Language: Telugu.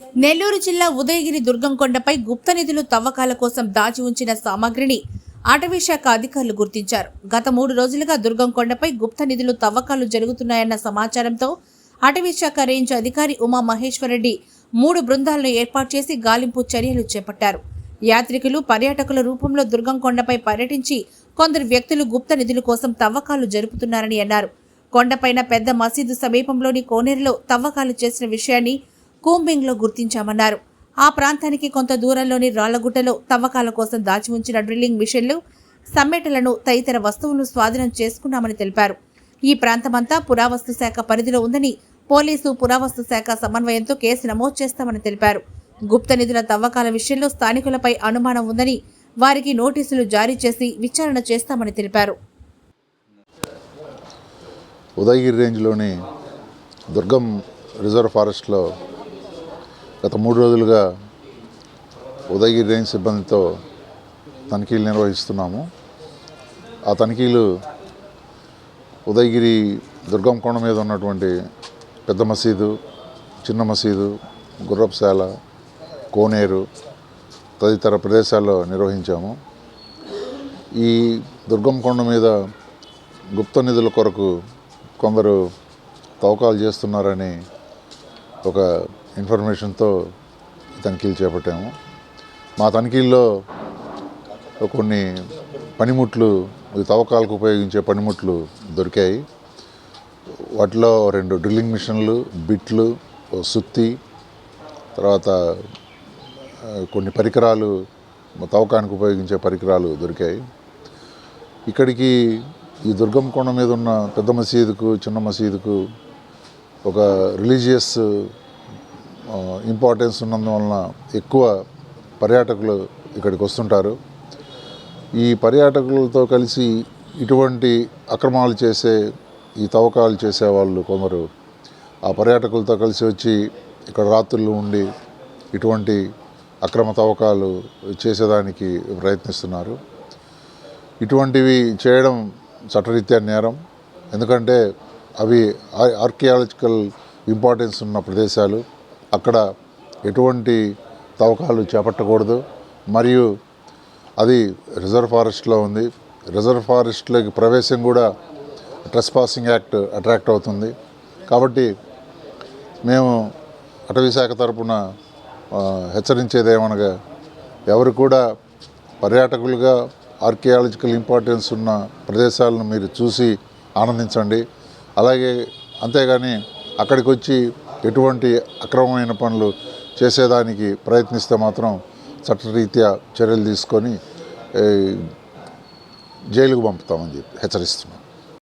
నెల్లూరు జిల్లా ఉదయగిరి దుర్గం కొండపై గుప్త నిధులు తవ్వకాల కోసం దాచి ఉంచిన సామాగ్రిని అటవీ శాఖ అధికారులు గుర్తించారు. గత మూడు రోజులుగా దుర్గం కొండపై గుప్త నిధులు తవ్వకాలు జరుగుతున్నాయన్న సమాచారంతో అటవీ శాఖ రేంజ్ అధికారి ఉమా మహేశ్వరరెడ్డి మూడు బృందాలను ఏర్పాటు చేసి గాలింపు చర్యలు చేపట్టారు. యాత్రికులు పర్యాటకుల రూపంలో దుర్గం కొండపై పర్యటించి కొందరు వ్యక్తులు గుప్త నిధుల కోసం తవ్వకాలు జరుపుతున్నారని అన్నారు. కొండపైన పెద్ద మసీదు సమీపంలోని కోనేరులో తవ్వకాలు చేసిన విషయాన్ని కూంబింగ్లో గుర్తించామన్నారు. ఆ ప్రాంతానికి కొంత దూరంలోని రాళ్ళగుట్టలో తవ్వకాల కోసం దాచి ఉంచిన డ్రిల్లింగ్ మిషన్లు సమ్మెటలను తదితర వస్తువులను స్వాధీనం చేసుకున్నామని తెలిపారు. ఈ ప్రాంతమంతా పురావస్తు శాఖ పరిధిలో ఉందని పోలీసు పురావస్తు శాఖ సమన్వయంతో కేసు నమోదు చేస్తామని తెలిపారు. గుప్త నిధుల తవ్వకాల విషయంలో స్థానికులపై అనుమానం ఉందని వారికి నోటీసులు జారీ చేసి విచారణ చేస్తామని తెలిపారు. ఉదయగిరి రేంజ్లోని దుర్గం రిజర్వ్ ఫారెస్ట్లో గత మూడు రోజులుగా ఉదయగిరి రేంజ్ సిబ్బందితో తనిఖీలు నిర్వహిస్తున్నాము. ఆ తనిఖీలు ఉదయగిరి దుర్గం కొండ మీద ఉన్నటువంటి పెద్ద మసీదు చిన్న మసీదు గుర్రపుశాల కోనేరు తదితర ప్రదేశాల్లో నిర్వహించాము. ఈ దుర్గం కొండ మీద గుప్త నిధుల కొరకు కొందరు తవ్వకాలు చేస్తున్నారని ఒక ఇన్ఫర్మేషన్తో తనిఖీలు చేపట్టాము. మా తనిఖీల్లో కొన్ని పనిముట్లు ఈ తవ్వకాలకు ఉపయోగించే పనిముట్లు దొరికాయి. వాటిలో రెండు డ్రిల్లింగ్ మిషన్లు బిట్లు సుత్తి తర్వాత కొన్ని పరికరాలు తవ్వకానికి ఉపయోగించే పరికరాలు దొరికాయి. ఇక్కడికి ఈ దుర్గం కొండ మీద ఉన్న పెద్ద మసీదుకు చిన్న మసీదుకు ఒక రిలీజియస్ ఇంపార్టెన్స్ ఉన్నందువలన ఎక్కువ పర్యాటకులు ఇక్కడికి వస్తుంటారు. ఈ పర్యాటకులతో కలిసి ఇటువంటి అక్రమాలు చేసే ఈ తవ్వకాలు చేసే వాళ్ళు కొందరు. ఆ పర్యాటకులతో కలిసి వచ్చి ఇక్కడ రాత్రులు ఉండి ఇటువంటి అక్రమ తవ్వకాలు చేసేదానికి ప్రయత్నిస్తున్నారు. ఇటువంటివి చేయడం చట్టరీత్యా నేరం. ఎందుకంటే అవి ఆర్కియాలజికల్ ఇంపార్టెన్స్ ఉన్న ప్రదేశాలు. అక్కడ ఎటువంటి తవ్వకాలు చేపట్టకూడదు. మరియు అది రిజర్వ్ ఫారెస్ట్లో ఉంది. రిజర్వ్ ఫారెస్ట్లోకి ప్రవేశం కూడా ట్రెస్ పాసింగ్ యాక్ట్ అట్రాక్ట్ అవుతుంది. కాబట్టి మేము అటవీశాఖ తరపున హెచ్చరించేది ఏమనగా ఎవరు కూడా పర్యాటకులుగా ఆర్కియాలజికల్ ఇంపార్టెన్స్ ఉన్న ప్రదేశాలను మీరు చూసి ఆనందించండి. అలాగే అంతేగాని అక్కడికి వచ్చి ఎటువంటి అక్రమమైన పనులు చేసేదానికి ప్రయత్నిస్తే మాత్రం చట్టరీత్యా చర్యలు తీసుకొని జైలుకు పంపుతామని చెప్పి హెచ్చరిస్తున్నాం.